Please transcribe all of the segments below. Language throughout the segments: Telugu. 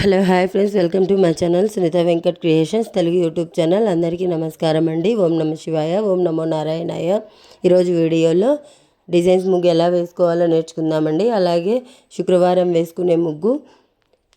Hello hi friends welcome to my channel Sunitha Venkat creations Telugu YouTube channel. అందరికీ నమస్కారం అండి. ఓం నమ శివాయ ఓం నమో నారాయణాయ. ఈరోజు వీడియోలో డిజైన్స్ ముగ్గు ఎలా వేసుకోవాలో నేర్చుకుందామండి. అలాగే శుక్రవారం వేసుకునే ముగ్గు.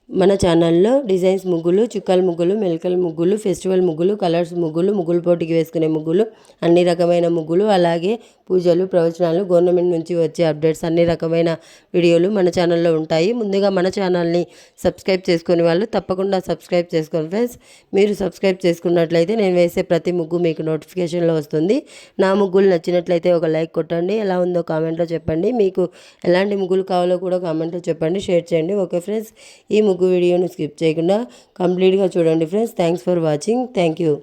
మన ఛానల్లో డిజైన్స్ ముగ్గులు చుక్కల ముగ్గులు మెలకల ముగ్గులు ఫెస్టివల్ ముగ్గులు కలర్స్ ముగ్గులు ముగ్గులు పోటీకి వేసుకునే ముగ్గులు అన్ని రకమైన ముగ్గులు. అలాగే పూజలు ప్రవచనాలు గవర్నమెంట్ నుంచి వచ్చే అప్డేట్స్ అన్ని రకమైన వీడియోలు మన ఛానల్లో ఉంటాయి. ముందుగా మన ఛానల్ని సబ్స్క్రైబ్ చేసుకునే వాళ్ళు తప్పకుండా సబ్స్క్రైబ్ చేసుకోండి ఫ్రెండ్స్. మీరు సబ్స్క్రైబ్ చేసుకున్నట్లయితే నేను వేసే ప్రతి ముగ్గు మీకు నోటిఫికేషన్లో వస్తుంది. నా ముగ్గులు నచ్చినట్లయితే ఒక లైక్ కొట్టండి. ఎలా ఉందో కామెంట్లో చెప్పండి. మీకు ఎలాంటి ముగ్గులు కావాలో కూడా కామెంట్లో చెప్పండి. షేర్ చేయండి. ఓకే ఫ్రెండ్స్ ఈ ముగ్గు వీడియోను స్కిప్ చేయకుండా కంప్లీట్గా చూడండి friends. Thanks for watching. Thank you.